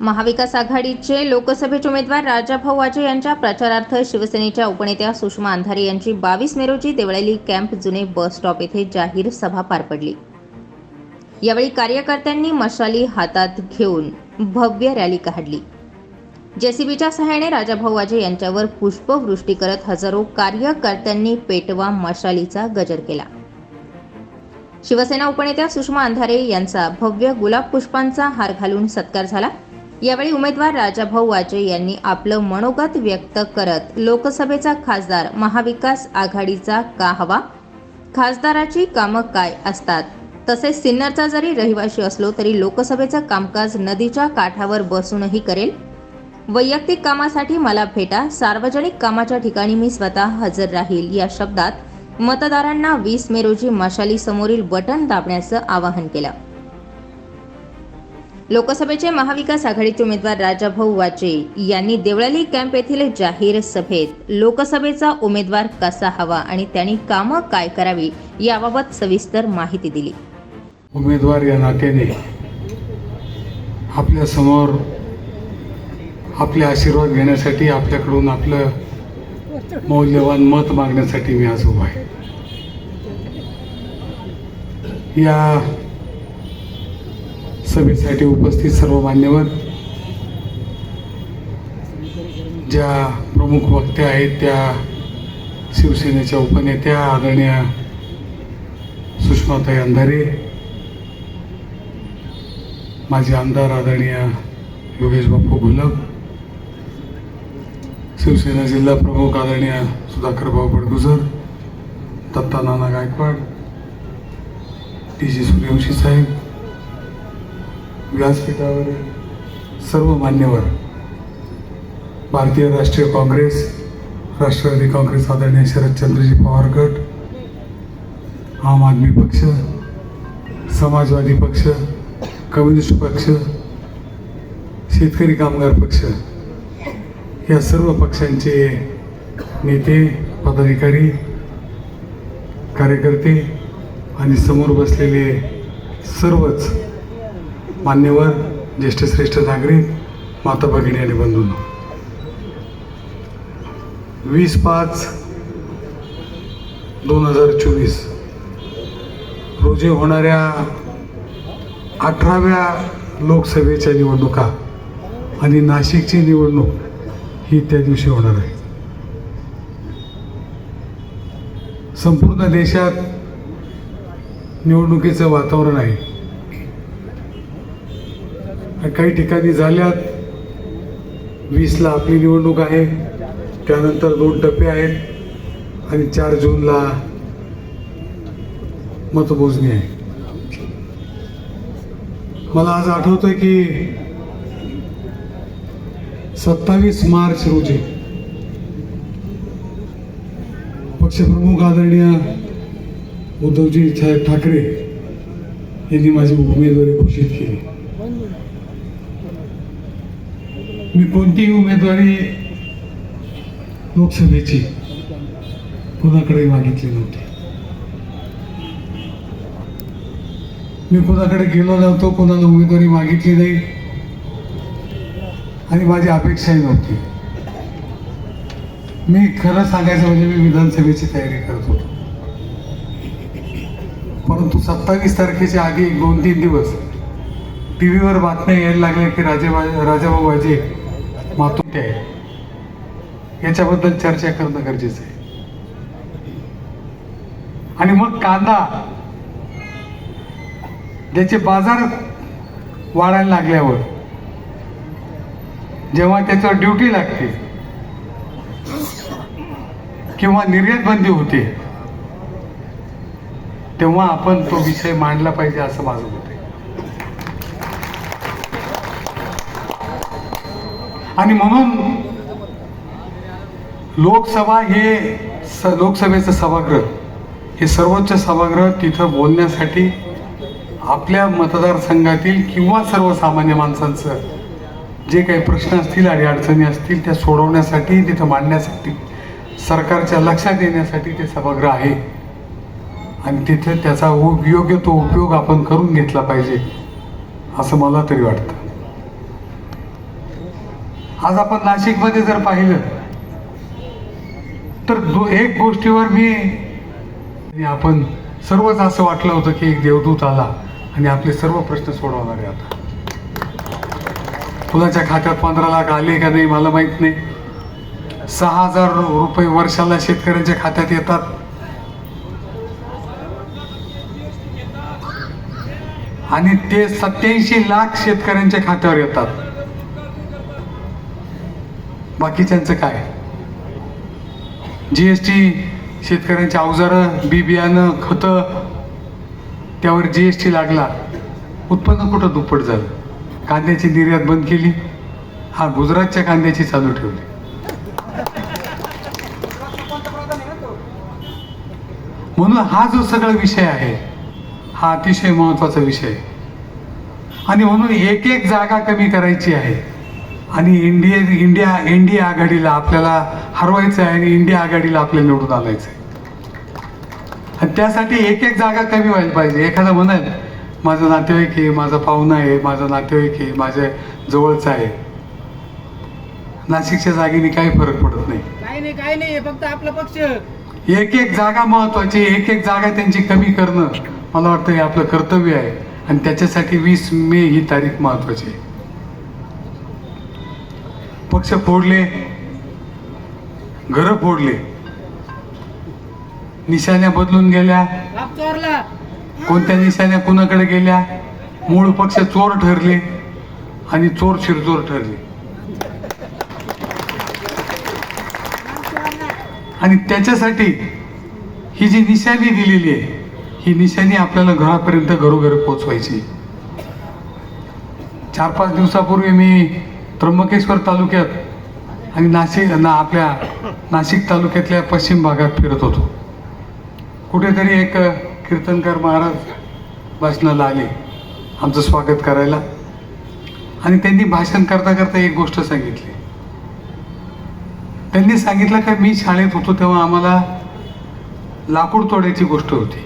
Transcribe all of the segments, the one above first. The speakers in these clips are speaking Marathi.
महाविकास आघाडीचे लोकसभेचे उमेदवार राजाभाऊ वाजे यांच्या प्रचारार्थ शिवसेनेच्या उपनेत्या सुषमा अंधारे यांची बावीस मे रोजी देवळाली कॅम्प जुने बस स्टॉप येथे जाहीर सभा पार पडली. यावेळी कार्यकर्त्यांनी मशाली हातात घेऊन भव्य रॅली काढली. जेसीबीच्या सहाय्याने राजाभाऊ वाजे यांच्यावर पुष्पवृष्टी करत हजारो कार्यकर्त्यांनी पेटवा मशालीचा गजर केला. शिवसेना उपनेत्या सुषमा अंधारे यांचा भव्य गुलाब पुष्पांचा हार घालून सत्कार झाला. यावेळी उमेदवार राजाभाऊ वाजे यांनी आपलं मनोगत व्यक्त करत लोकसभेचा खासदार महाविकास आघाडीचा का हवा? खासदाराची कामं काय असतात? तसेच सिन्नरचा जरी रहिवाशी असलो तरी लोकसभेचं कामकाज नदीच्या काठावर बसूनही करेल? वैयक्तिक कामासाठी मला भेटा सार्वजनिक कामाच्या ठिकाणी मी स्वतः हजर राहील या शब्दात मतदारांना वीस मे रोजी मशाली समोरील बटन दाबण्याचं आवाहन केलं. लोकसभेचे महाविकास आघाडीचे उमेदवार राजाभाऊ वाचे यांनी देवळाली कॅम्प येथील जाहीर सभेत लोकसभेचा उमेदवार कसा हवा आणि त्यांनी कामं काय करावी याबाबत सविस्तर माहिती दिली. उमेदवार या नात्याने आपल्यासमोर आपले आशीर्वाद घेण्यासाठी आपल्याकडून आपलं मौल्यवान मत मागण्यासाठी मी आज उभा आहे. या सभेसाठी उपस्थित सर्व मान्यवर ज्या प्रमुख वक्त्या आहेत त्या शिवसेनेच्या उपनेत्या आदरणीय सुषमाताई अंधारे माझे आमदार आदरणीय योगेश बापू घुलप शिवसेना जिल्हा प्रमुख आदरणीय सुधाकर भाऊ बडगुजर दत्ता नाना गायकवाड टी जी सूर्यवंशी साहेब व्यासपीठावर सर्व मान्यवर भारतीय राष्ट्रीय काँग्रेस राष्ट्रवादी काँग्रेस आदरणीय शरदचंद्रजी पवार गट आम आदमी पक्ष समाजवादी पक्ष कम्युनिस्ट पक्ष शेतकरी कामगार पक्ष या सर्व पक्षांचे नेते पदाधिकारी कार्यकर्ते आणि समोर बसलेले सर्वच मान्यवर ज्येष्ठ श्रेष्ठ नागरिक माता भगिनी आणि बंधूंनो. वीस पाच दोन हजार चोवीस रोजी होणाऱ्या अठराव्या लोकसभेच्या निवडणुका आणि नाशिकची निवडणूक ही त्या दिवशी होणार आहे. संपूर्ण देशात निवडणुकीचं वातावरण आहे. आणि काही ठिकाणी झाल्यात. वीसला आपली निवडणूक आहे. त्यानंतर दोन टप्पे आहेत. आणि चार जूनला मतमोजणी आहे. मला आज आठवतंय की सत्तावीस मार्च रोजी पक्षप्रमुख आदरणीय उद्धवजी साहेब ठाकरे यांनी माझी उमेदवारी घोषित केली. मी कोणतीही उमेदवारी लोकसभेची कुणाकडे मागितली नव्हती. मी कोणाकडे गेलो नव्हतो कोणाला उमेदवारी मागितली नाही आणि माझी अपेक्षाही नव्हती. मी खरं सांगायचं म्हणजे मी विधानसभेची तयारी करत होतो. परंतु सत्तावीस तारखेच्या आधी दोन तीन दिवस टी व्हीवर बातम्या यायला लागल्या की राजे राजाभाऊ वाजे मातुते आहे. याच्याबद्दल चर्चा करणं गरजेचं आहे. आणि मग कांदा ज्याचे बाजार वाढायला लागल्यावर जेव्हा त्याच्यावर ड्युटी लागते किंवा निर्यात बंदी होते तेव्हा आपण तो विषय मांडला पाहिजे असं माझं होतं आणि म्हणून लोकसभा हे स लोकसभेचं सभागृह हे सर्वोच्च सभागृह तिथं बोलण्यासाठी आपल्या मतदारसंघातील किंवा सर्वसामान्य माणसांचं जे काही प्रश्न असतील आणि अडचणी असतील त्या सोडवण्यासाठी तिथं मांडण्यासाठी सरकारच्या लक्षात येण्यासाठी ते सभागृह आहे. आणि तिथे त्याचा उ- योग्य तो उपयोग आपण करून घेतला पाहिजे असं मला तरी वाटतं. आज आपण नाशिकमध्ये जर पाहिलं तर दो एक गोष्टीवर मी आणि आपण सर्वच असं वाटलं होतं की एक देवदूत आला आणि आपले सर्व प्रश्न सोडवणार आहे आता. कुणाच्या खात्यात पंधरा लाख आले का नाही मला माहीत नाही. सहा हजार रुपये वर्षाला शेतकऱ्यांच्या खात्यात येतात. आणि ते सत्याऐंशी लाख शेतकऱ्यांच्या खात्यावर येतात. बाकीच्यांचं काय? जी एस टी शेतकऱ्यांची अवजारं बी बियाणं खतं त्यावर जी एस टी लागला. उत्पन्न कुठं दुप्पट झालं? कांद्याची निर्यात बंद केली. हा गुजरातच्या कांद्याची चालू ठेवली. म्हणून हा जो सगळा विषय आहे हा अतिशय महत्त्वाचा विषय आहे. आणि म्हणून एक एक जागा कमी करायची आहे. आणि इंडिया इंडिया इंडिया आघाडीला आपल्याला हरवायचं आहे आणि इंडिया आघाडीला आपल्याला निवडून आणायचं आहे आणि त्यासाठी एक एक जागा कमी व्हायला पाहिजे. एखादा म्हणाल माझं नातेवाईक आहे माझा पाहुणा आहे माझा नातेवाईक आहे माझ्या जवळचा आहे. नाशिकच्या जागेने काही फरक पडत नाही. काही नाही काही नाही फक्त आपला पक्ष. एक एक जागा महत्वाची एक एक जागा त्यांची कमी करणं मला वाटतं हे आपलं कर्तव्य आहे. आणि त्याच्यासाठी वीस मे ही तारीख महत्वाची आहे. पक्ष फोडले घर फोडले. निशाण्या बदलून गेल्या. कोणत्या निशाण्या कुणाकडे गेल्या? मूळ पक्ष चोर ठरले आणि चोर शिरचोर ठरले. आणि त्याच्यासाठी ही जी निशाणी दिलेली आहे ही निशाणी आपल्याला घरापर्यंत घरोघर पोचवायची चार पाच दिवसापूर्वी मी त्र्यंबकेश्वर तालुक्यात आणि नाशिक ना आपल्या नाशिक तालुक्यातल्या पश्चिम भागात फिरत होतो. कुठेतरी एक कीर्तनकार महाराज भाषणाला आले. आमचं स्वागत करायला. आणि त्यांनी भाषण करता करता एक गोष्ट सांगितली. त्यांनी सांगितलं का मी शाळेत होतो तेव्हा आम्हाला लाकूड तोड्याची गोष्ट होती.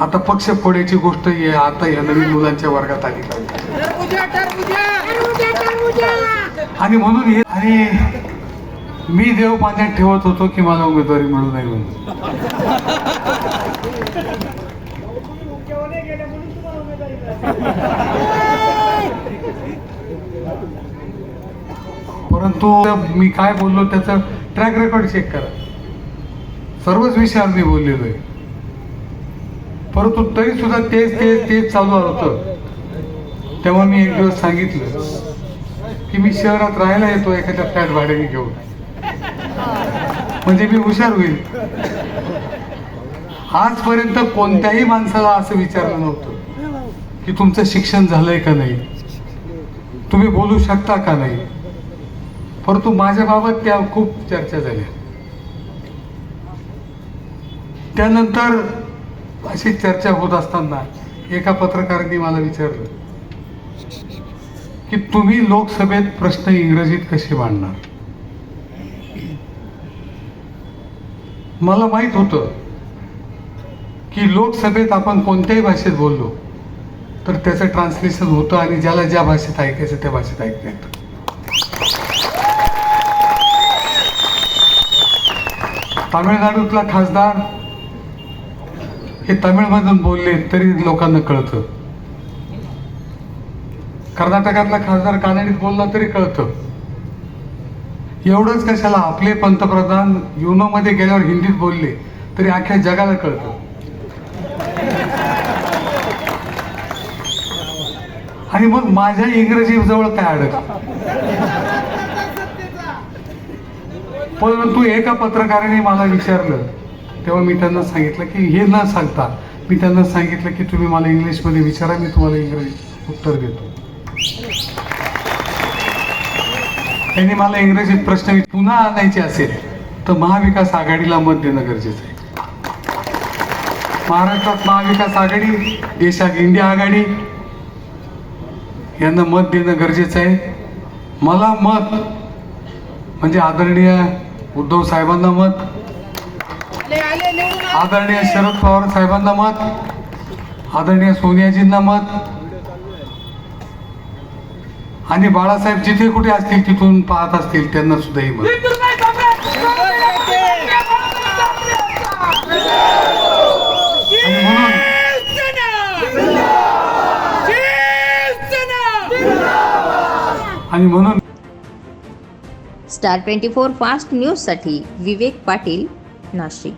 आता पक्ष फोडायची गोष्ट आता या नवीन मुलांच्या वर्गात आली. पाहिजे आणि म्हणून हे आणि मी देव पाण्यात ठेवत होतो की मला उमेदवारी मिळू नये म्हणून. परंतु मी काय बोललो त्याचं ट्रॅक रेकॉर्ड चेक करा. सर्वच विषयावर मी बोललेलो आहे. परंतु तरी सुद्धा तेच तेच तेच चालू होतं. तेव्हा मी एक दिवस सांगितलं. की मी शहरात राहायला येतो एखाद्या फ्लॅट भाड्याने घेऊन. म्हणजे मी हुशार होईल. आजपर्यंत कोणत्याही माणसाला असं विचारलं नव्हतं की तुमचं शिक्षण झालंय का नाही? तुम्ही बोलू शकता का नाही? परंतु माझ्या बाबत त्या खूप चर्चा झाल्या. त्यानंतर अशी चर्चा होत असताना एका पत्रकारांनी मला विचारलं की तुम्ही लोकसभेत प्रश्न इंग्रजीत कसे मांडणार? मला माहीत होतं की लोकसभेत आपण कोणत्याही भाषेत बोललो तर त्याचं ट्रान्सलेशन होतं आणि ज्याला ज्या भाषेत ऐकायचं त्या भाषेत ऐकता येतं. तामिळनाडूतला खासदार हे तमिळमधून बोलले तरी लोकांना कळतं. कर्नाटकातला खासदार कानडीत बोलला तरी कळतं. एवढंच कशाला आपले पंतप्रधान युनोमध्ये गेल्यावर हिंदीत बोलले तरी अख्ख्या जगाला कळतं. आणि मग माझ्या इंग्रजी जवळ काय अडक परंतु एका पत्रकाराने मला विचारलं तेव्हा मी त्यांना सांगितलं की हे न सांगता मी त्यांना सांगितलं की तुम्ही मला इंग्लिशमध्ये विचारा मी तुम्हाला इंग्रजी उत्तर देतो. त्यांनी मला इंग्रजीत प्रश्न पुन्हा आणायचे असेल तर महाविकास आघाडीला मत देणं गरजेचं आहे. महाराष्ट्रात महाविकास आघाडी देशात इंडिया आघाडी यांना मत देणं गरजेचं आहे. मला मत म्हणजे आदरणीय उद्धव साहेबांना मत आदरणीय शरद पवार साहेबांना मत आदरणीय सोनियाजींना मत आणि बाळासाहेब जिथे कुठे असतील तिथून पाहत असतील त्यांना सुद्धा ही आणि म्हणून आणि म्हणून स्टार ट्वेंटी फोर फास्ट न्यूजसाठी विवेक पाटील नाशिक.